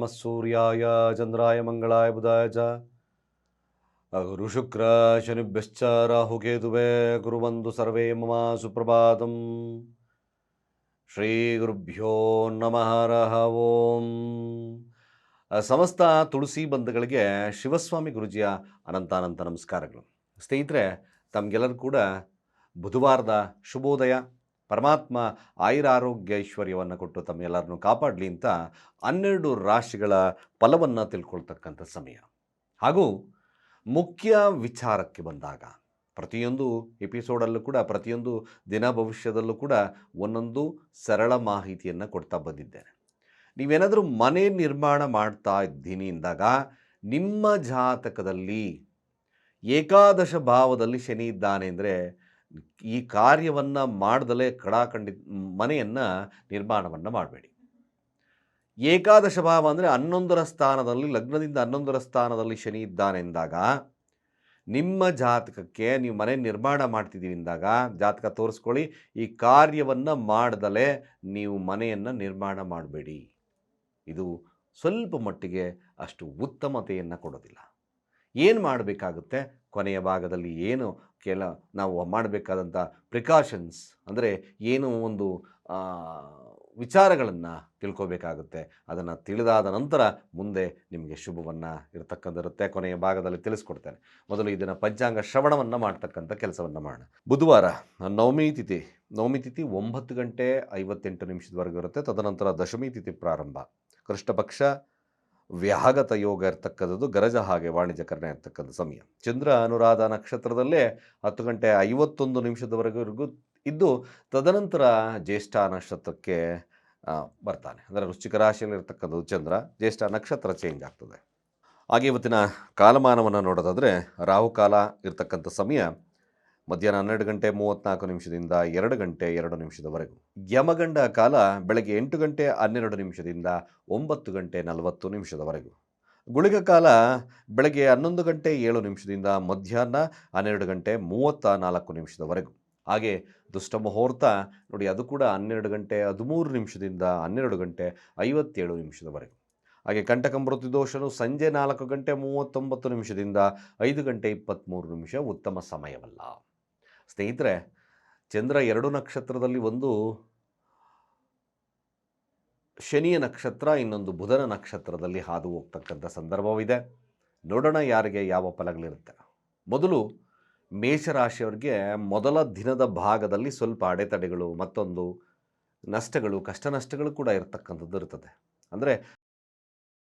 ನಮಃ ಸೂರ್ಯಾಯ ಚಂದ್ರಾಯ ಮಂಗಳಾಯ ಬುಧಾಯ ಚ ಗುರು ಶುಕ್ರ ಶನಿಭ್ಯಶ್ಚ ರಾಹುಕೇತುವೆ ಗುರುವಂದು ಸರ್ವೇ ಮಮ ಸುಪ್ರಭಾತಂ ಶ್ರೀ ಗುರುಭ್ಯೋ ನಮಃ ರಹ ಓಂ ಸಮಸ್ತ ತುಳಸಿ ಬಂಧುಗಳಿಗೆ ಶಿವಸ್ವಾಮಿ ಗುರುಜಿಯ ಅನಂತಾನಂತ ನಮಸ್ಕಾರಗಳು. ಸ್ನೇಹಿತರೆ, ತಮಗೆಲ್ಲರೂ ಕೂಡ ಬುಧವಾರದ ಶುಭೋದಯ. ಪರಮಾತ್ಮ ಆಯುರಾರೋಗ್ಯ ಐಶ್ವರ್ಯವನ್ನು ಕೊಟ್ಟು ತಮ್ಮೆಲ್ಲರನ್ನು ಕಾಪಾಡಲಿ ಅಂತ ಹನ್ನೆರಡು ರಾಶಿಗಳ ಫಲವನ್ನು ತಿಳ್ಕೊಳ್ತಕ್ಕಂಥ ಸಮಯ. ಹಾಗೂ ಮುಖ್ಯ ವಿಚಾರಕ್ಕೆ ಬಂದಾಗ ಪ್ರತಿಯೊಂದು ಎಪಿಸೋಡಲ್ಲೂ ಕೂಡ, ಪ್ರತಿಯೊಂದು ದಿನ ಭವಿಷ್ಯದಲ್ಲೂ ಕೂಡ ಒಂದೊಂದು ಸರಳ ಮಾಹಿತಿಯನ್ನು ಕೊಡ್ತಾ ಬಂದಿದ್ದೇನೆ. ನೀವೇನಾದರೂ ಮನೆ ನಿರ್ಮಾಣ ಮಾಡ್ತಾ ಇದ್ದೀನಿ ಎಂದಾಗ ನಿಮ್ಮ ಜಾತಕದಲ್ಲಿ ಏಕಾದಶ ಭಾವದಲ್ಲಿ ಶನಿ ಇದ್ದಾನೆ ಅಂದರೆ ಈ ಕಾರ್ಯವನ್ನು ಮಾಡ್ದಲೇ ಕಡಾಖಂಡಿ ಮನೆಯನ್ನು ನಿರ್ಮಾಣವನ್ನು ಮಾಡಬೇಡಿ. ಏಕಾದಶ ಭಾವ ಅಂದರೆ ಹನ್ನೊಂದರ ಸ್ಥಾನದಲ್ಲಿ, ಲಗ್ನದಿಂದ ಹನ್ನೊಂದರ ಸ್ಥಾನದಲ್ಲಿ ಶನಿ ಇದ್ದಾನೆ ಎಂದಾಗ ನಿಮ್ಮ ಜಾತಕಕ್ಕೆ ನೀವು ಮನೆ ನಿರ್ಮಾಣ ಮಾಡ್ತಿದ್ದೀವಿ ಅಂದಾಗ, ಜಾತಕ ತೋರಿಸ್ಕೊಳ್ಳಿ, ಈ ಕಾರ್ಯವನ್ನು ಮಾಡ್ದಲೇ ನೀವು ಮನೆಯನ್ನು ನಿರ್ಮಾಣ ಮಾಡಬೇಡಿ. ಇದು ಸ್ವಲ್ಪ ಮಟ್ಟಿಗೆ ಅಷ್ಟು ಉತ್ತಮತೆಯನ್ನು ಕೊಡೋದಿಲ್ಲ. ಏನು ಮಾಡಬೇಕಾಗುತ್ತೆ? ಕೊನೆಯ ಭಾಗದಲ್ಲಿ ಏನು ಕೆಲ ನಾವು ಮಾಡಬೇಕಾದಂಥ ಪ್ರಿಕಾಷನ್ಸ್ ಅಂದರೆ ಏನು ಒಂದು ವಿಚಾರಗಳನ್ನು ತಿಳ್ಕೊಬೇಕಾಗುತ್ತೆ. ಅದನ್ನು ತಿಳಿದಾದ ನಂತರ ಮುಂದೆ ನಿಮಗೆ ಶುಭವನ್ನು ಇರತಕ್ಕಂಥಿರುತ್ತೆ ಕೊನೆಯ ಭಾಗದಲ್ಲಿ ತಿಳಿಸ್ಕೊಡ್ತೇನೆ. ಮೊದಲು ಇದನ್ನು ಪಂಚಾಂಗ ಶ್ರವಣವನ್ನು ಮಾಡ್ತಕ್ಕಂಥ ಕೆಲಸವನ್ನು ಮಾಡೋಣ. ಬುಧವಾರ ನವಮಿ ತಿಥಿ ನವಮಿ ತಿಥಿ ಒಂಬತ್ತು ಗಂಟೆ ಐವತ್ತೆಂಟು ನಿಮಿಷದವರೆಗೂ ಇರುತ್ತೆ. ತದನಂತರ ದಶಮಿ ತಿಥಿ ಪ್ರಾರಂಭ. ಕೃಷ್ಣ ಪಕ್ಷ ವ್ಯಾಹಗತ ಯೋಗ ಇರ್ತಕ್ಕಂಥದ್ದು ಗರಜ ಹಾಗೆ ವಾಣಿಜ್ಯಕರಣ ಇರ್ತಕ್ಕಂಥ ಸಮಯ. ಚಂದ್ರ ಅನುರಾಧ ನಕ್ಷತ್ರದಲ್ಲೇ ಹತ್ತು ಗಂಟೆ ಐವತ್ತೊಂದು ನಿಮಿಷದವರೆಗೂ ಇದ್ದು ತದನಂತರ ಜ್ಯೇಷ್ಠ ನಕ್ಷತ್ರಕ್ಕೆ ಬರ್ತಾನೆ. ಅಂದರೆ ವೃಶ್ಚಿಕ ರಾಶಿಯಲ್ಲಿ ಇರ್ತಕ್ಕಂಥದ್ದು ಚಂದ್ರ, ಜ್ಯೇಷ್ಠ ನಕ್ಷತ್ರ ಚೇಂಜ್ ಆಗ್ತದೆ. ಹಾಗೆ ಇವತ್ತಿನ ಕಾಲಮಾನವನ್ನು ನೋಡೋದಾದರೆ ರಾಹುಕಾಲ ಇರ್ತಕ್ಕಂಥ ಸಮಯ ಮಧ್ಯಾಹ್ನ ಹನ್ನೆರಡು ಗಂಟೆ ಮೂವತ್ತ್ನಾಲ್ಕು ನಿಮಿಷದಿಂದ ಎರಡು ಗಂಟೆ ಎರಡು ನಿಮಿಷದವರೆಗೂ. ಯಮಗಂಡ ಕಾಲ ಬೆಳಗ್ಗೆ ಎಂಟು ಗಂಟೆ ಹನ್ನೆರಡು ನಿಮಿಷದಿಂದ ಒಂಬತ್ತು ಗಂಟೆ ನಲವತ್ತು ನಿಮಿಷದವರೆಗೂ. ಗುಳಿಗ ಕಾಲ ಬೆಳಗ್ಗೆ ಹನ್ನೊಂದು ಗಂಟೆ ಏಳು ನಿಮಿಷದಿಂದ ಮಧ್ಯಾಹ್ನ ಹನ್ನೆರಡು ಗಂಟೆ ಮೂವತ್ತ ನಾಲ್ಕು ನಿಮಿಷದವರೆಗೂ. ಹಾಗೆ ದುಷ್ಟ ಮುಹೂರ್ತ ನೋಡಿ ಅದು ಕೂಡ ಹನ್ನೆರಡು ಗಂಟೆ ಹದಿಮೂರು ನಿಮಿಷದಿಂದ ಹನ್ನೆರಡು ಗಂಟೆ ಐವತ್ತೇಳು ನಿಮಿಷದವರೆಗೂ. ಹಾಗೆ ಕಂಟಕ ಮೃತ್ಯು ದೋಷನು ಸಂಜೆ ನಾಲ್ಕು ಗಂಟೆ ಮೂವತ್ತೊಂಬತ್ತು ನಿಮಿಷದಿಂದ ಐದು ಗಂಟೆ ಇಪ್ಪತ್ತ್ಮೂರು ನಿಮಿಷ ಉತ್ತಮ ಸಮಯವಲ್ಲ. ಸ್ನೇಹಿತರೆ, ಚಂದ್ರ ಎರಡು ನಕ್ಷತ್ರದಲ್ಲಿ ಒಂದು, ಶನಿಯ ನಕ್ಷತ್ರ ಇನ್ನೊಂದು ಬುಧನ ನಕ್ಷತ್ರದಲ್ಲಿ ಹಾದು ಹೋಗ್ತಕ್ಕಂಥ ಸಂದರ್ಭವಿದೆ. ನೋಡೋಣ ಯಾರಿಗೆ ಯಾವ ಫಲಗಳಿರುತ್ತೆ. ಮೊದಲು ಮೇಷರಾಶಿಯವರಿಗೆ ಮೊದಲ ದಿನದ ಭಾಗದಲ್ಲಿ ಸ್ವಲ್ಪ ಅಡೆತಡೆಗಳು, ಮತ್ತೊಂದು ನಷ್ಟಗಳು, ಕಷ್ಟ ನಷ್ಟಗಳು ಕೂಡ ಇರತಕ್ಕಂಥದ್ದು ಇರ್ತದೆ. ಅಂದರೆ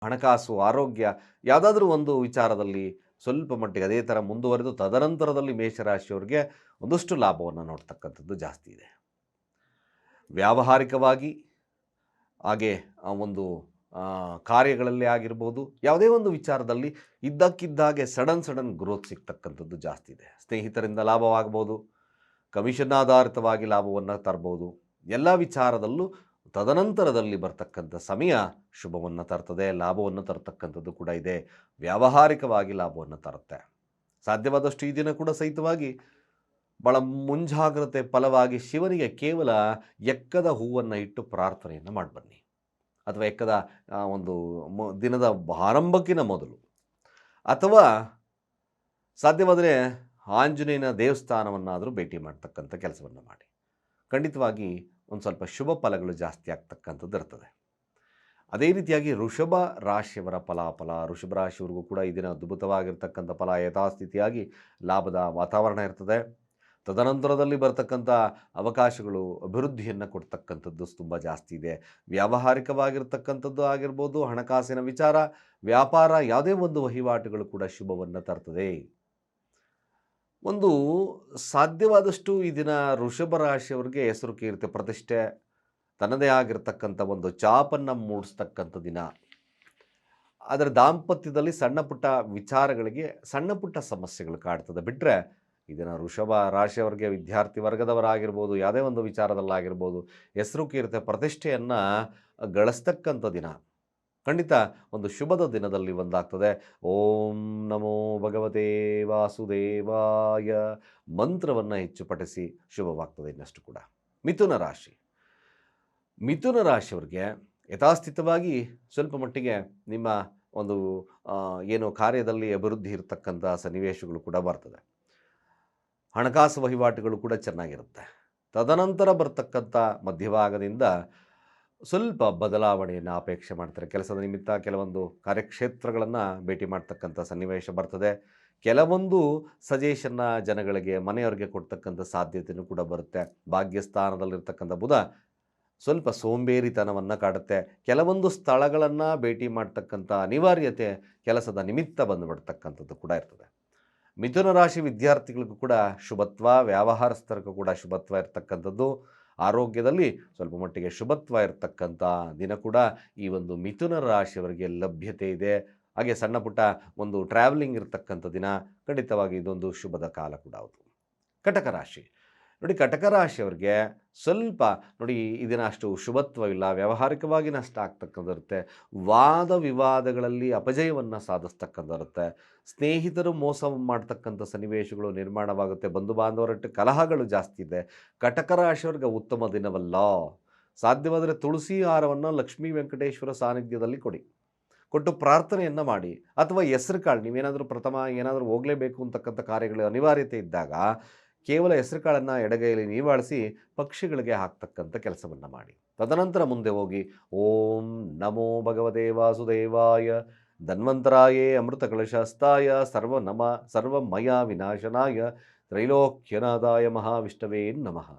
ಹಣಕಾಸು, ಆರೋಗ್ಯ, ಯಾವುದಾದ್ರೂ ಒಂದು ವಿಚಾರದಲ್ಲಿ ಸ್ವಲ್ಪ ಮಟ್ಟಿಗೆ ಅದೇ ಥರ ಮುಂದುವರೆದು ತದನಂತರದಲ್ಲಿ ಮೇಷರಾಶಿಯವರಿಗೆ ಒಂದಷ್ಟು ಲಾಭವನ್ನು ನೋಡ್ತಕ್ಕಂಥದ್ದು ಜಾಸ್ತಿ ಇದೆ. ವ್ಯಾವಹಾರಿಕವಾಗಿ ಹಾಗೆ ಒಂದು ಕಾರ್ಯಗಳಲ್ಲಿ ಆಗಿರ್ಬೋದು, ಯಾವುದೇ ಒಂದು ವಿಚಾರದಲ್ಲಿ ಇದ್ದಕ್ಕಿದ್ದಾಗೆ ಸಡನ್ ಸಡನ್ ಗ್ರೋತ್ ಸಿಗ್ತಕ್ಕಂಥದ್ದು ಜಾಸ್ತಿ ಇದೆ. ಸ್ನೇಹಿತರಿಂದ ಲಾಭವಾಗ್ಬೋದು, ಕಮಿಷನ್ ಆಧಾರಿತವಾಗಿ ಲಾಭವನ್ನು ತರ್ಬೋದು, ಎಲ್ಲ ವಿಚಾರದಲ್ಲೂ ತದನಂತರದಲ್ಲಿ ಬರ್ತಕ್ಕಂಥ ಸಮಯ ಶುಭವನ್ನು ತರ್ತದೆ, ಲಾಭವನ್ನು ತರ್ತಕ್ಕಂಥದ್ದು ಕೂಡ ಇದೆ. ವ್ಯಾವಹಾರಿಕವಾಗಿ ಲಾಭವನ್ನು ತರುತ್ತೆ. ಸಾಧ್ಯವಾದಷ್ಟು ಈ ದಿನ ಕೂಡ ಸಹಿತವಾಗಿ ಭಾಳ ಮುಂಜಾಗ್ರತೆ ಫಲವಾಗಿ ಶಿವನಿಗೆ ಕೇವಲ ಎಕ್ಕದ ಹೂವನ್ನು ಇಟ್ಟು ಪ್ರಾರ್ಥನೆಯನ್ನು ಮಾಡಿಬನ್ನಿ. ಅಥವಾ ಎಕ್ಕದ ಒಂದು ದಿನದ ಆರಂಭಕ್ಕಿನ ಮೊದಲು. ಅಥವಾ ಸಾಧ್ಯವಾದರೆ ಆಂಜನೇಯನ ದೇವಸ್ಥಾನವನ್ನಾದರೂ ಭೇಟಿ ಮಾಡ್ತಕ್ಕಂಥ ಕೆಲಸವನ್ನು ಮಾಡಿ. ಖಂಡಿತವಾಗಿ ಒಂದು ಸ್ವಲ್ಪ ಶುಭ ಫಲಗಳು ಜಾಸ್ತಿ ಆಗ್ತಕ್ಕಂಥದ್ದು ಇರ್ತದೆ. ಅದೇ ರೀತಿಯಾಗಿ ಋಷಭ ರಾಶಿಯವರ ಫಲಾಫಲ ಋಷಭ ರಾಶಿಯವರಿಗೂ ಕೂಡ ಈ ದಿನ ಅದ್ಭುತವಾಗಿರ್ತಕ್ಕಂಥ ಫಲ, ಯಥಾಸ್ಥಿತಿಯಾಗಿ ಲಾಭದ ವಾತಾವರಣ ಇರ್ತದೆ. ತದನಂತರದಲ್ಲಿ ಬರತಕ್ಕಂಥ ಅವಕಾಶಗಳು, ಅಭಿವೃದ್ಧಿಯನ್ನು ಕೊಡ್ತಕ್ಕಂಥದ್ದು ತುಂಬ ಜಾಸ್ತಿ ಇದೆ. ವ್ಯಾವಹಾರಿಕವಾಗಿರ್ತಕ್ಕಂಥದ್ದು ಆಗಿರ್ಬೋದು, ಹಣಕಾಸಿನ ವಿಚಾರ, ವ್ಯಾಪಾರ ಯಾವುದೇ ಒಂದು ವಹಿವಾಟುಗಳು ಕೂಡ ಶುಭವನ್ನು ತರ್ತದೆ. ಒಂದು ಸಾಧ್ಯವಾದಷ್ಟು ಈ ದಿನ ವೃಷಭ ರಾಶಿಯವರಿಗೆ ಹೆಸರು ಕೀರ್ತಿ, ಪ್ರತಿಷ್ಠೆ, ತನ್ನದೇ ಆಗಿರ್ತಕ್ಕಂಥ ಒಂದು ಚಾಪನ್ನು ಮೂಡಿಸ್ತಕ್ಕಂಥ ದಿನ. ಅದರ ದಾಂಪತ್ಯದಲ್ಲಿ ಸಣ್ಣ ಪುಟ್ಟ ವಿಚಾರಗಳಿಗೆ ಸಣ್ಣ ಪುಟ್ಟ ಸಮಸ್ಯೆಗಳು ಕಾಡ್ತದೆ. ಬಿಟ್ಟರೆ ಇದನ್ನು ಋಷಭ ರಾಶಿಯವರಿಗೆ ವಿದ್ಯಾರ್ಥಿ ವರ್ಗದವರಾಗಿರ್ಬೋದು, ಯಾವುದೇ ಒಂದು ವಿಚಾರದಲ್ಲಾಗಿರ್ಬೋದು, ಹೆಸರು ಕೀರ್ತಿ, ಪ್ರತಿಷ್ಠೆಯನ್ನು ಗಳಿಸ್ತಕ್ಕಂಥ ದಿನ. ಖಂಡಿತ ಒಂದು ಶುಭದ ದಿನದಲ್ಲಿ ಒಂದಾಗ್ತದೆ. ಓಂ ನಮೋ ಭಗವತೆ ವಾಸುದೇವಾಯ. ಮಂತ್ರವನ್ನು ಹೆಚ್ಚು ಪಠಿಸಿ ಶುಭವಾಗ್ತದೆ ಇನ್ನಷ್ಟು ಕೂಡ. ಮಿಥುನ ರಾಶಿ. ಮಿಥುನ ರಾಶಿಯವರಿಗೆ ಯಥಾಸ್ಥಿತವಾಗಿ ಸ್ವಲ್ಪ ಮಟ್ಟಿಗೆ ನಿಮ್ಮ ಒಂದು ಏನು ಕಾರ್ಯದಲ್ಲಿ ಅಭಿವೃದ್ಧಿ ಇರತಕ್ಕಂಥ ಸನ್ನಿವೇಶಗಳು ಕೂಡ ಬರ್ತದೆ. ಹಣಕಾಸು ವಹಿವಾಟುಗಳು ಕೂಡ ಚೆನ್ನಾಗಿರುತ್ತೆ. ತದನಂತರ ಬರ್ತಕ್ಕಂಥ ಮಧ್ಯಭಾಗದಿಂದ ಸ್ವಲ್ಪ ಬದಲಾವಣೆಯನ್ನು ಅಪೇಕ್ಷೆ ಮಾಡ್ತಾರೆ. ಕೆಲಸದ ನಿಮಿತ್ತ ಕೆಲವೊಂದು ಕಾರ್ಯಕ್ಷೇತ್ರಗಳನ್ನು ಭೇಟಿ ಮಾಡ್ತಕ್ಕಂಥ ಸನ್ನಿವೇಶ ಬರ್ತದೆ. ಕೆಲವೊಂದು ಸಜೆಷನ್ನ ಜನಗಳಿಗೆ, ಮನೆಯವರಿಗೆ ಕೊಡ್ತಕ್ಕಂಥ ಸಾಧ್ಯತೆಯೂ ಕೂಡ ಬರುತ್ತೆ. ಭಾಗ್ಯಸ್ಥಾನದಲ್ಲಿರ್ತಕ್ಕಂಥ ಬುಧ ಸ್ವಲ್ಪ ಸೋಂಬೇರಿತನವನ್ನು ಕಾಡುತ್ತೆ. ಕೆಲವೊಂದು ಸ್ಥಳಗಳನ್ನು ಭೇಟಿ ಮಾಡ್ತಕ್ಕಂಥ ಅನಿವಾರ್ಯತೆ ಕೆಲಸದ ನಿಮಿತ್ತ ಬಂದುಬಿಡ್ತಕ್ಕಂಥದ್ದು ಕೂಡ ಇರ್ತದೆ. ಮಿಥುನ ರಾಶಿ ವಿದ್ಯಾರ್ಥಿಗಳಿಗೂ ಕೂಡ ಶುಭತ್ವ, ವ್ಯಾವಹಾರಸ್ಥರಿಗೂ ಕೂಡ ಶುಭತ್ವ ಇರ್ತಕ್ಕಂಥದ್ದು. ಆರೋಗ್ಯದಲ್ಲಿ ಸ್ವಲ್ಪ ಮಟ್ಟಿಗೆ ಶುಭತ್ವ ಇರತಕ್ಕಂಥ ದಿನ ಕೂಡ ಈ ಒಂದು ಮಿಥುನ ರಾಶಿಯವರಿಗೆ ಲಭ್ಯತೆ ಇದೆ. ಹಾಗೆ ಸಣ್ಣ ಪುಟ್ಟ ಒಂದು ಟ್ರಾವೆಲಿಂಗ್ ಇರತಕ್ಕಂಥ ದಿನ ಖಂಡಿತವಾಗಿ ಇದೊಂದು ಶುಭದ ಕಾಲ ಕೂಡ ಹೌದು ಕಟಕ ರಾಶಿ. ನೋಡಿ ಕಟಕ ರಾಶಿಯವರಿಗೆ ಸ್ವಲ್ಪ ನೋಡಿ ಇದನ್ನ ಅಷ್ಟು ಶುಭತ್ವವಿಲ್ಲ, ವ್ಯಾವಹಾರಿಕವಾಗಿ ನಷ್ಟ ಆಗ್ತಕ್ಕಂಥಿರುತ್ತೆ ವಾದ ವಿವಾದಗಳಲ್ಲಿ ಅಪಜಯವನ್ನು ಸಾಧಿಸ್ತಕ್ಕಂಥಿರುತ್ತೆ ಸ್ನೇಹಿತರು ಮೋಸ ಮಾಡ್ತಕ್ಕಂಥ ಸನ್ನಿವೇಶಗಳು ನಿರ್ಮಾಣವಾಗುತ್ತೆ, ಬಂಧು ಬಾಂಧವರಟ್ಟು ಕಲಹಗಳು ಜಾಸ್ತಿ ಇದೆ ಕಟಕ ರಾಶಿಯವ್ರಿಗೆ ಉತ್ತಮ ದಿನವಲ್ಲ, ಸಾಧ್ಯವಾದರೆ ತುಳಸಿ ಹಾರವನ್ನು ಲಕ್ಷ್ಮೀ ವೆಂಕಟೇಶ್ವರ ಸಾನ್ನಿಧ್ಯದಲ್ಲಿ ಕೊಡಿ, ಕೊಟ್ಟು ಪ್ರಾರ್ಥನೆಯನ್ನು ಮಾಡಿ, ಅಥವಾ ಹೆಸರು ಕಾಳು, ನೀವೇನಾದರೂ ಪ್ರಥಮ ಏನಾದರೂ ಹೋಗಲೇಬೇಕು ಅಂತಕ್ಕಂಥ ಕಾರ್ಯಗಳು ಅನಿವಾರ್ಯತೆ ಇದ್ದಾಗ ಕೇವಲ ಹೆಸರು ಕಾಳನ್ನು ಎಡಗೈಯಲ್ಲಿ ನೀವಾಳಿಸಿ ಪಕ್ಷಿಗಳಿಗೆ ಹಾಕ್ತಕ್ಕಂಥ ಕೆಲಸವನ್ನು ಮಾಡಿ. ತದನಂತರ ಮುಂದೆ ಹೋಗಿ, ಓಂ ನಮೋ ಭಗವತೆ ವಾಸುದೇವಾಯ, ಧನ್ವಂತರಾಯೇ ಅಮೃತ ಕಲಶಾಸ್ತಾಯ ಸರ್ವ ನಮ ಸರ್ವಮಯ ವಿನಾಶನಾಯ ತ್ರೈಲೋಕ್ಯನಾದಾಯ ಮಹಾವಿಷ್ಣವೇ ನಮಃ.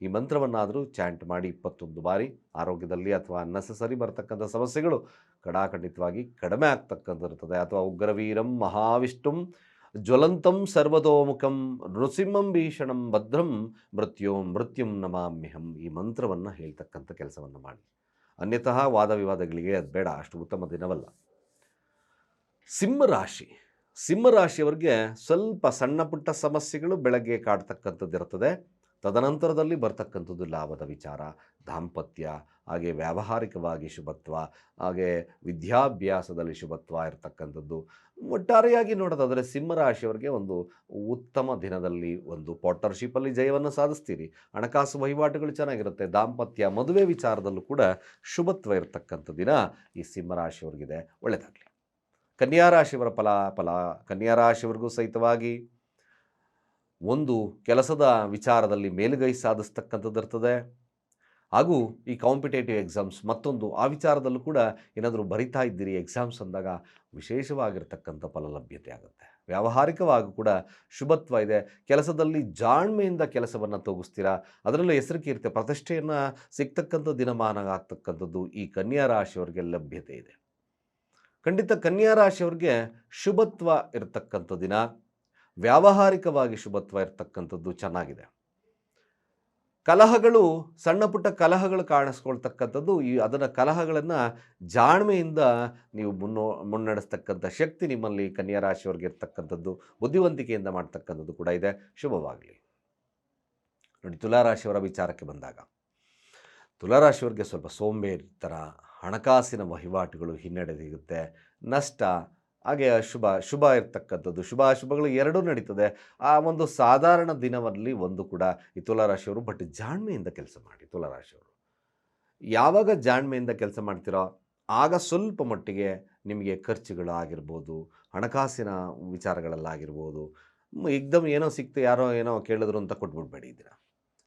ಈ ಮಂತ್ರವನ್ನಾದರೂ ಚಾಂಟ್ ಮಾಡಿ ಇಪ್ಪತ್ತೊಂದು ಬಾರಿ ಆರೋಗ್ಯದಲ್ಲಿ ಅಥವಾ ಅನ್ನೆಸಸರಿ ಬರ್ತಕ್ಕಂಥ ಸಮಸ್ಯೆಗಳು ಕಡಾಖಂಡಿತವಾಗಿ ಕಡಿಮೆ ಆಗ್ತಕ್ಕಂಥಿರ್ತದೆ ಅಥವಾ ಉಗ್ರವೀರಂ ಮಹಾವಿಷ್ಣುಂ ಜ್ವಲಂತಂ ಸರ್ವತೋಮುಖಂ ನೃಸಿಂಹಂ ಭೀಷಣಂ ಭದ್ರಂ ಮೃತ್ಯೋಂ ಮೃತ್ಯುಂ ನಮಾಮ್ಯಹಂ ಈ ಮಂತ್ರವನ್ನು ಹೇಳ್ತಕ್ಕಂಥ ಕೆಲಸವನ್ನು ಮಾಡಿ. ಅನ್ಯತಃ ವಾದ ವಿವಾದಗಳಿಗೆ ಅದು ಬೇಡ, ಅಷ್ಟು ಉತ್ತಮ ದಿನವಲ್ಲ. ಸಿಂಹರಾಶಿ. ಸಿಂಹರಾಶಿಯವರಿಗೆ ಸ್ವಲ್ಪ ಸಣ್ಣ ಪುಟ್ಟ ಸಮಸ್ಯೆಗಳು ಬೆಳಗ್ಗೆ ಕಾಡ್ತಕ್ಕಂಥದ್ದು ಇರ್ತದೆ ತದನಂತರದಲ್ಲಿ ಬರ್ತಕ್ಕಂಥದ್ದು ಲಾಭದ ವಿಚಾರ, ದಾಂಪತ್ಯ, ಹಾಗೆ ವ್ಯಾವಹಾರಿಕವಾಗಿ ಶುಭತ್ವ, ಹಾಗೆ ವಿದ್ಯಾಭ್ಯಾಸದಲ್ಲಿ ಶುಭತ್ವ ಇರತಕ್ಕಂಥದ್ದು. ಒಟ್ಟಾರೆಯಾಗಿ ನೋಡೋದಾದರೆ ಸಿಂಹರಾಶಿಯವರಿಗೆ ಒಂದು ಉತ್ತಮ ದಿನದಲ್ಲಿ ಒಂದು ಪಾರ್ಟ್ನರ್ಶಿಪ್ಪಲ್ಲಿ ಜಯವನ್ನು ಸಾಧಿಸ್ತೀರಿ. ಹಣಕಾಸು ವಹಿವಾಟುಗಳು ಚೆನ್ನಾಗಿರುತ್ತೆ, ದಾಂಪತ್ಯ, ಮದುವೆ ವಿಚಾರದಲ್ಲೂ ಕೂಡ ಶುಭತ್ವ ಇರತಕ್ಕಂಥ ದಿನ ಈ ಸಿಂಹರಾಶಿಯವರಿಗಿದೆ ಒಳ್ಳೆಯದಾಗಲಿ ಕನ್ಯಾ ಫಲ ಫಲ, ಕನ್ಯಾ ರಾಶಿಯವರಿಗೂ ಸಹಿತವಾಗಿ ಒಂದು ಕೆಲಸದ ವಿಚಾರದಲ್ಲಿ ಮೇಲುಗೈ ಸಾಧಿಸ್ತಕ್ಕಂಥದ್ದು ಇರ್ತದೆ. ಹಾಗೂ ಈ ಕಾಂಪಿಟೇಟಿವ್ ಎಕ್ಸಾಮ್ಸ್ ಮತ್ತೊಂದು, ಆ ವಿಚಾರದಲ್ಲೂ ಕೂಡ ಏನಾದರೂ ಬರಿತಾ ಇದ್ದೀರಿ, ಎಕ್ಸಾಮ್ಸ್ ಅಂದಾಗ ವಿಶೇಷವಾಗಿರ್ತಕ್ಕಂಥ ಫಲಲಭ್ಯತೆ ಆಗುತ್ತೆ. ವ್ಯಾವಹಾರಿಕವಾಗಿ ಕೂಡ ಶುಭತ್ವ ಇದೆ. ಕೆಲಸದಲ್ಲಿ ಜಾಣ್ಮೆಯಿಂದ ಕೆಲಸವನ್ನು ತೋಗಿಸ್ತೀರಾ? ಅದರಲ್ಲೂ ಹೆಸರು ಕೀರ್ತಿ ಪ್ರತಿಷ್ಠೆಯನ್ನು ಸಿಗ್ತಕ್ಕಂಥ ದಿನಮಾನ ಆಗ್ತಕ್ಕಂಥದ್ದು ಈ ಕನ್ಯಾ ರಾಶಿಯವರಿಗೆ ಲಭ್ಯತೆ ಇದೆ. ಖಂಡಿತ ಕನ್ಯಾ ರಾಶಿಯವ್ರಿಗೆ ಶುಭತ್ವ ಇರತಕ್ಕಂಥ ದಿನ. ವ್ಯಾವಹಾರಿಕವಾಗಿ ಶುಭತ್ವ ಇರತಕ್ಕಂಥದ್ದು ಚೆನ್ನಾಗಿದೆ. ಕಲಹಗಳು, ಸಣ್ಣ ಪುಟ್ಟ ಕಲಹಗಳು ಕಾಣಿಸ್ಕೊಳ್ತಕ್ಕಂಥದ್ದು, ಈ ಅದರ ಕಲಹಗಳನ್ನು ಜಾಣ್ಮೆಯಿಂದ ನೀವು ಮುನ್ನೋ, ಮುನ್ನಡೆಸ್ತಕ್ಕಂಥ ಶಕ್ತಿ ನಿಮ್ಮಲ್ಲಿ ಕನ್ಯಾ ರಾಶಿಯವರಿಗೆ ಇರ್ತಕ್ಕಂಥದ್ದು, ಬುದ್ಧಿವಂತಿಕೆಯಿಂದ ಮಾಡ್ತಕ್ಕಂಥದ್ದು ಕೂಡ ಇದೆ. ಶುಭವಾಗಲಿ. ನೋಡಿ, ತುಲಾರಾಶಿಯವರ ವಿಚಾರಕ್ಕೆ ಬಂದಾಗ, ತುಲಾರಾಶಿಯವರಿಗೆ ಸ್ವಲ್ಪ ಸೋಂಬೇರಿ ಥರ ಹಣಕಾಸಿನ ವಹಿವಾಟುಗಳು ಹಿನ್ನಡೆ ಸಿಗುತ್ತೆ ನಷ್ಟ ಹಾಗೆ ಶುಭ ಶುಭ ಇರ್ತಕ್ಕಂಥದ್ದು. ಶುಭ ಅಶುಭಗಳು ಎರಡೂ ನಡೀತದೆ. ಆ ಒಂದು ಸಾಧಾರಣ ದಿನವಲ್ಲಿ ಒಂದು ಕೂಡ ಈ ತುಲಾರಾಶಿಯವರು ಬಟ್ ಜಾಣ್ಮೆಯಿಂದ ಕೆಲಸ ಮಾಡಿ, ತುಲಾರಾಶಿಯವರು. ಯಾವಾಗ ಜಾಣ್ಮೆಯಿಂದ ಕೆಲಸ ಮಾಡ್ತೀರೋ, ಆಗ ಸ್ವಲ್ಪ ಮಟ್ಟಿಗೆ ನಿಮಗೆ ಖರ್ಚುಗಳು ಆಗಿರ್ಬೋದು, ಹಣಕಾಸಿನ ವಿಚಾರಗಳಲ್ಲಾಗಿರ್ಬೋದು ಎಕ್ದಮ್ ಏನೋ ಸಿಕ್ತು, ಯಾರೋ ಏನೋ ಕೇಳಿದ್ರು ಅಂತ ಕೊಟ್ಬಿಡ್ಬೇಡಿ ಇದನ್ನ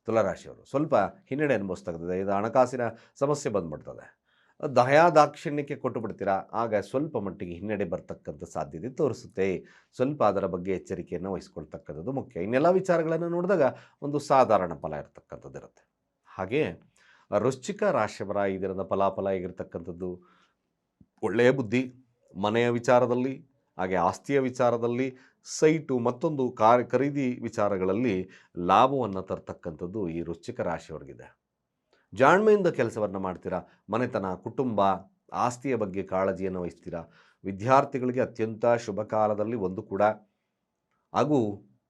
ತುಲಾರಾಶಿಯವರು ಸ್ವಲ್ಪ ಹಿನ್ನಡೆ ಅನುಭವಿಸ್ತಕ್ಕಂಥದ್ದು. ಇದು ಹಣಕಾಸಿನ ಸಮಸ್ಯೆ ಬಂದ್ಬಿಡ್ತದೆ. ದಯಾ ದಾಕ್ಷಿಣ್ಯಕ್ಕೆ ಕೊಟ್ಟು ಬಿಡ್ತೀರಾ ಆಗ ಸ್ವಲ್ಪ ಮಟ್ಟಿಗೆ ಹಿನ್ನಡೆ ಬರ್ತಕ್ಕಂಥ ಸಾಧ್ಯತೆ ತೋರಿಸುತ್ತೆ. ಸ್ವಲ್ಪ ಅದರ ಬಗ್ಗೆ ಎಚ್ಚರಿಕೆಯನ್ನು ವಹಿಸ್ಕೊಳ್ತಕ್ಕಂಥದ್ದು ಮುಖ್ಯ. ಇನ್ನೆಲ್ಲ ವಿಚಾರಗಳನ್ನು ನೋಡಿದಾಗ ಒಂದು ಸಾಧಾರಣ ಫಲ ಇರತಕ್ಕಂಥದ್ದು ಇರುತ್ತೆ ಹಾಗೆ ವೃಶ್ಚಿಕ ರಾಶಿಯವರ ಇದರಿಂದ ಫಲಾಫಲ ಆಗಿರ್ತಕ್ಕಂಥದ್ದು ಒಳ್ಳೆಯ ಬುದ್ಧಿ, ಮನೆಯ ವಿಚಾರದಲ್ಲಿ, ಹಾಗೆ ಆಸ್ತಿಯ ವಿಚಾರದಲ್ಲಿ, ಸೈಟು ಮತ್ತೊಂದು ಕಾರ್ ಖರೀದಿ ವಿಚಾರಗಳಲ್ಲಿ ಲಾಭವನ್ನು ತರ್ತಕ್ಕಂಥದ್ದು ಈ ವೃಶ್ಚಿಕ ರಾಶಿಯವರಿಗಿದೆ. ಜಾಣ್ಮೆಯಿಂದ ಕೆಲಸವನ್ನು ಮಾಡ್ತೀರಾ? ಮನೆತನ, ಕುಟುಂಬ, ಆಸ್ತಿಯ ಬಗ್ಗೆ ಕಾಳಜಿಯನ್ನು ವಹಿಸ್ತೀರಾ? ವಿದ್ಯಾರ್ಥಿಗಳಿಗೆ ಅತ್ಯಂತ ಶುಭ ಕಾಲದಲ್ಲಿ ಒಂದು ಕೂಡ. ಹಾಗೂ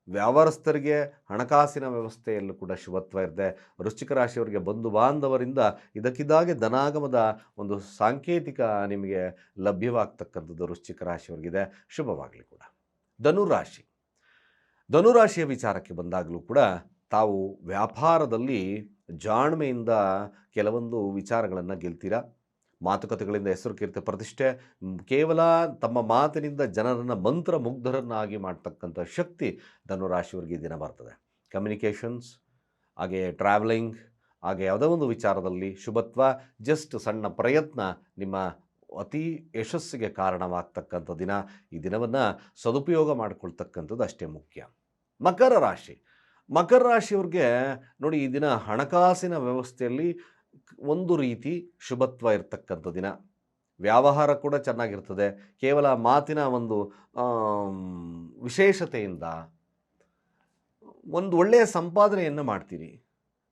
ವ್ಯಾಪಾರಸ್ಥರಿಗೆ ಹಣಕಾಸಿನ ವ್ಯವಸ್ಥೆಯಲ್ಲೂ ಕೂಡ ಶುಭತ್ವ ಇದೆ ವೃಶ್ಚಿಕ ರಾಶಿಯವರಿಗೆ ಬಂಧು ಬಾಂಧವರಿಂದ ಇದಕ್ಕಿದ್ದಾಗೆ ಧನಾಗಮದ ಒಂದು ಸಾಂಕೇತಿಕ ನಿಮಗೆ ಲಭ್ಯವಾಗ್ತಕ್ಕಂಥದ್ದು ವೃಶ್ಚಿಕ ರಾಶಿಯವರಿಗಿದೆ. ಶುಭವಾಗಲಿ ಕೂಡ. ಧನುರಾಶಿ ಧನುರಾಶಿಯ ವಿಚಾರಕ್ಕೆ ಬಂದಾಗಲೂ ಕೂಡ ತಾವು ವ್ಯಾಪಾರದಲ್ಲಿ ಜಾಣ್ಮೆಯಿಂದ ಕೆಲವೊಂದು ವಿಚಾರಗಳನ್ನು ಗೆಲ್ತೀರಾ? ಮಾತುಕತೆಗಳಿಂದ ಹೆಸರು ಕೀರ್ತಿ ಪ್ರತಿಷ್ಠೆ ಕೇವಲ ತಮ್ಮ ಮಾತಿನಿಂದ ಜನರನ್ನು ಮಂತ್ರ ಮುಗ್ಧರನ್ನಾಗಿ ಮಾಡ್ತಕ್ಕಂಥ ಶಕ್ತಿ ಧನುರಾಶಿಯವರಿಗೆ ದಿನ ಬರ್ತದೆ. ಕಮ್ಯುನಿಕೇಷನ್ಸ್ ಹಾಗೆ ಟ್ರಾವೆಲಿಂಗ್ ಹಾಗೆ ಯಾವುದೋ ಒಂದು ವಿಚಾರದಲ್ಲಿ ಶುಭತ್ವ ಜಸ್ಟ್ ಸಣ್ಣ ಪ್ರಯತ್ನ ನಿಮ್ಮ ಅತಿ ಯಶಸ್ಸಿಗೆ ಕಾರಣವಾಗ್ತಕ್ಕಂಥ ದಿನ. ಈ ದಿನವನ್ನು ಸದುಪಯೋಗ ಮಾಡಿಕೊಳ್ತಕ್ಕಂಥದ್ದು ಅಷ್ಟೇ ಮುಖ್ಯ. ಮಕರ ರಾಶಿ. ಮಕರ ರಾಶಿಯವ್ರಿಗೆ ನೋಡಿ ಈ ದಿನ ಹಣಕಾಸಿನ ವ್ಯವಸ್ಥೆಯಲ್ಲಿ ಒಂದು ರೀತಿ ಶುಭತ್ವ ಇರತಕ್ಕಂಥ ದಿನ. ವ್ಯವಹಾರ ಕೂಡ ಚೆನ್ನಾಗಿರ್ತದೆ. ಕೇವಲ ಮಾತಿನ ಒಂದು ವಿಶೇಷತೆಯಿಂದ ಒಂದು ಒಳ್ಳೆಯ ಸಂಪಾದನೆಯನ್ನು ಮಾಡ್ತೀರಿ.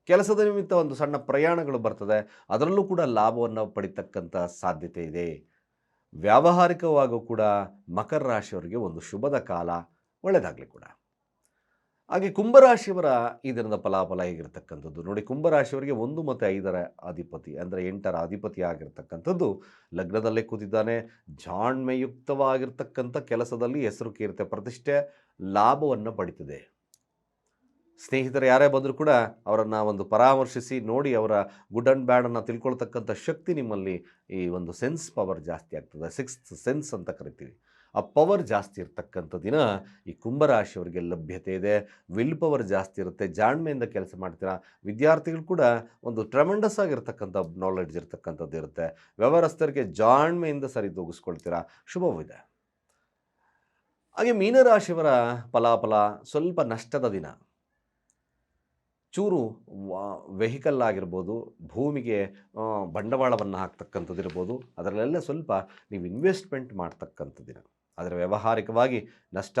ಕೆಲಸದ ನಿಮಿತ್ತ ಒಂದು ಸಣ್ಣ ಪ್ರಯಾಣಗಳು ಬರ್ತದೆ. ಅದರಲ್ಲೂ ಕೂಡ ಲಾಭವನ್ನು ಪಡಿತಕ್ಕಂಥ ಸಾಧ್ಯತೆ ಇದೆ. ವ್ಯಾವಹಾರಿಕವಾಗೂ ಕೂಡ ಮಕರ ರಾಶಿಯವರಿಗೆ ಒಂದು ಶುಭದ ಕಾಲ ಒಳ್ಳೆಯದಾಗಲಿ ಕೂಡ. ಹಾಗೆ ಕುಂಭರಾಶಿಯವರ ಈ ದಿನದ ಫಲಾಫಲ ಹೇಗಿರ್ತಕ್ಕಂಥದ್ದು? ನೋಡಿ, ಕುಂಭರಾಶಿಯವರಿಗೆ ಒಂದು ಮತ್ತು ಐದರ ಅಧಿಪತಿ ಅಂದರೆ ಎಂಟರ ಅಧಿಪತಿ ಆಗಿರ್ತಕ್ಕಂಥದ್ದು. ಲಗ್ನದಲ್ಲೇ ಕೂತಿದ್ದಾನೆ, ಜಾಣ್ಮೆಯುಕ್ತವಾಗಿರ್ತಕ್ಕಂಥ ಕೆಲಸದಲ್ಲಿ ಹೆಸರು ಕೀರ್ತಿ ಪ್ರತಿಷ್ಠೆ ಲಾಭವನ್ನು ಪಡಿತದೆ. ಸ್ನೇಹಿತರು ಯಾರೇ ಬಂದರೂ ಕೂಡ ಅವರನ್ನು ಒಂದು ಪರಾಮರ್ಶಿಸಿ ನೋಡಿ ಅವರ ಗುಡ್ ಆ್ಯಂಡ್ ಬ್ಯಾಡನ್ನು ತಿಳ್ಕೊಳ್ತಕ್ಕಂಥ ಶಕ್ತಿ ನಿಮ್ಮಲ್ಲಿ ಈ ಒಂದು ಸೆನ್ಸ್ ಪವರ್ ಜಾಸ್ತಿ ಆಗ್ತದೆ. ಸಿಕ್ಸ್ತ್ ಸೆನ್ಸ್ ಅಂತ ಕರಿತೀವಿ. ಆ ಪವರ್ ಜಾಸ್ತಿ ಇರ್ತಕ್ಕಂಥ ದಿನ ಈ ಕುಂಭರಾಶಿಯವರಿಗೆ ಲಭ್ಯತೆ ಇದೆ. ವಿಲ್ ಪವರ್ ಜಾಸ್ತಿ ಇರುತ್ತೆ. ಜಾಣ್ಮೆಯಿಂದ ಕೆಲಸ ಮಾಡ್ತೀರಾ? ವಿದ್ಯಾರ್ಥಿಗಳು ಕೂಡ ಒಂದು ಟ್ರಮೆಂಡಸ್ ಆಗಿರ್ತಕ್ಕಂಥ ನಾಲೆಡ್ಜ್ ಇರ್ತಕ್ಕಂಥದ್ದು ಇರುತ್ತೆ. ವ್ಯವಹಾರಸ್ಥರಿಗೆ ಜಾಣ್ಮೆಯಿಂದ ಸರಿ ತೂಗಿಸ್ಕೊಳ್ತೀರಾ ಶುಭವಿದೆ. ಹಾಗೆ ಮೀನರಾಶಿಯವರ ಫಲಾಫಲ ಸ್ವಲ್ಪ ನಷ್ಟದ ದಿನ. ಚೂರು ವೆಹಿಕಲ್ ಆಗಿರ್ಬೋದು, ಭೂಮಿಗೆ ಬಂಡವಾಳವನ್ನು ಹಾಕ್ತಕ್ಕಂಥದ್ದಿರ್ಬೋದು. ಅದರಲ್ಲೆಲ್ಲ ಸ್ವಲ್ಪ ನೀವು ಇನ್ವೆಸ್ಟ್ಮೆಂಟ್ ಮಾಡ್ತಕ್ಕಂಥ ದಿನ. ಆದರೆ ವ್ಯಾವಹಾರಿಕವಾಗಿ ನಷ್ಟ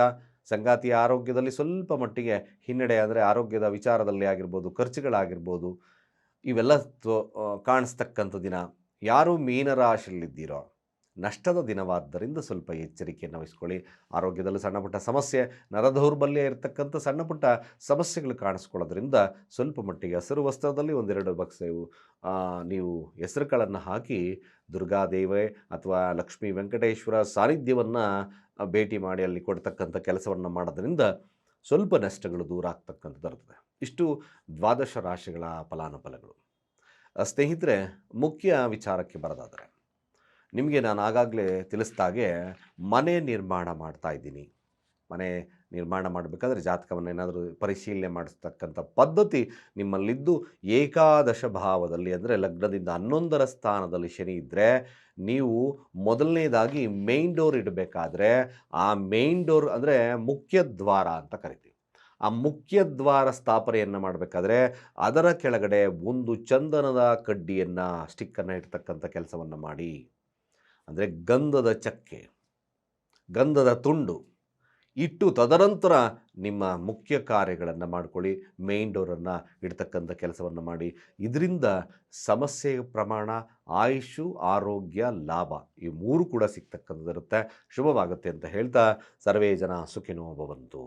ಸಂಗಾತಿಯ ಆರೋಗ್ಯದಲ್ಲಿ ಸ್ವಲ್ಪ ಮಟ್ಟಿಗೆ ಹಿನ್ನಡೆ ಅಂದರೆ ಆರೋಗ್ಯದ ವಿಚಾರದಲ್ಲಿ ಆಗಿರ್ಬೋದು, ಖರ್ಚುಗಳಾಗಿರ್ಬೋದು, ಇವೆಲ್ಲ ಕಾಣಿಸ್ತಕ್ಕಂಥ ದಿನ. ಯಾರು ಮೀನರಾಶಿಯಲ್ಲಿದ್ದೀರೋ ನಷ್ಟದ ದಿನವಾದ್ದರಿಂದ ಸ್ವಲ್ಪ ಎಚ್ಚರಿಕೆಯನ್ನು ವಹಿಸ್ಕೊಳ್ಳಿ. ಆರೋಗ್ಯದಲ್ಲಿ ಸಣ್ಣಪುಟ್ಟ ಸಮಸ್ಯೆ, ನರದೌರ್ಬಲ್ಯ ಇರತಕ್ಕಂಥ ಸಣ್ಣಪುಟ್ಟ ಸಮಸ್ಯೆಗಳು ಕಾಣಿಸ್ಕೊಳ್ಳೋದ್ರಿಂದ ಸ್ವಲ್ಪ ಮಟ್ಟಿಗೆ ಹಸಿರು ವಸ್ತ್ರದಲ್ಲಿ ಒಂದೆರಡು ಬಕ್ಸೆವು ನೀವು ಹೆಸರುಗಳನ್ನು ಹಾಕಿ ದುರ್ಗಾದೇವೆ ಅಥವಾ ಲಕ್ಷ್ಮೀ ವೆಂಕಟೇಶ್ವರ ಸಾನ್ನಿಧ್ಯವನ್ನು ಭೇಟಿ ಮಾಡಿ ಅಲ್ಲಿ ಕೊಡ್ತಕ್ಕಂಥ ಕೆಲಸವನ್ನು ಮಾಡೋದ್ರಿಂದ ಸ್ವಲ್ಪ ನಷ್ಟಗಳು ದೂರ ಆಗ್ತಕ್ಕಂಥದ್ದು ಇರ್ತದೆ ಇಷ್ಟು ದ್ವಾದಶ ರಾಶಿಗಳ ಫಲಾನುಫಲಗಳು ಸ್ನೇಹಿತರೆ, ಮುಖ್ಯ ವಿಚಾರಕ್ಕೆ ಬರೋದಾದರೆ ನಿಮಗೆ ನಾನು ಆಗಾಗಲೇ ತಿಳಿಸ್ದಾಗೆ ಮನೆ ನಿರ್ಮಾಣ ಮಾಡ್ತಾ ಇದ್ದೀನಿ. ಮನೆ ನಿರ್ಮಾಣ ಮಾಡಬೇಕಾದ್ರೆ ಜಾತಕವನ್ನು ಏನಾದರೂ ಪರಿಶೀಲನೆ ಮಾಡಿಸ್ತಕ್ಕಂಥ ಪದ್ಧತಿ ನಿಮ್ಮಲ್ಲಿದ್ದು ಏಕಾದಶ ಭಾವದಲ್ಲಿ ಅಂದರೆ ಲಗ್ನದಿಂದ ಹನ್ನೊಂದರ ಸ್ಥಾನದಲ್ಲಿ ಶನಿ ಇದ್ದರೆ ನೀವು ಮೊದಲನೇದಾಗಿ ಮೇನ್ ಡೋರ್ ಇಡಬೇಕಾದ್ರೆ ಆ ಮೇನ್ ಡೋರ್ ಅಂದರೆ ಮುಖ್ಯ ದ್ವಾರ ಅಂತ ಕರಿತೀವಿ. ಆ ಮುಖ್ಯ ದ್ವಾರ ಸ್ಥಾಪನೆಯನ್ನು ಮಾಡಬೇಕಾದ್ರೆ ಅದರ ಕೆಳಗಡೆ ಒಂದು ಚಂದನದ ಕಡ್ಡಿಯನ್ನು ಸ್ಟಿಕ್ಕನ್ನು ಇಡ್ತಕ್ಕಂಥ ಕೆಲಸವನ್ನು ಮಾಡಿ. ಅಂದರೆ ಗಂಧದ ಚಕ್ಕೆ, ಗಂಧದ ತುಂಡು. ಇಟ್ಟು ತದನಂತರ ನಿಮ್ಮ ಮುಖ್ಯ ಕಾರ್ಯಗಳನ್ನು ಮಾಡ್ಕೊಳ್ಳಿ ಮೇನ್ ಡೋರನ್ನು ಇಡ್ತಕ್ಕಂಥ ಕೆಲಸವನ್ನು ಮಾಡಿ. ಇದರಿಂದ ಸಮಸ್ಯೆಯ ಪ್ರಮಾಣ, ಆಯುಷು, ಆರೋಗ್ಯ, ಲಾಭ ಈ ಮೂರು ಕೂಡ ಸಿಗ್ತಕ್ಕಂಥದ್ದಿರುತ್ತೆ. ಶುಭವಾಗುತ್ತೆ ಅಂತ ಹೇಳ್ತಾ ಸರ್ವೇ ಜನ ಸುಖಿನೋ ಭವಂತು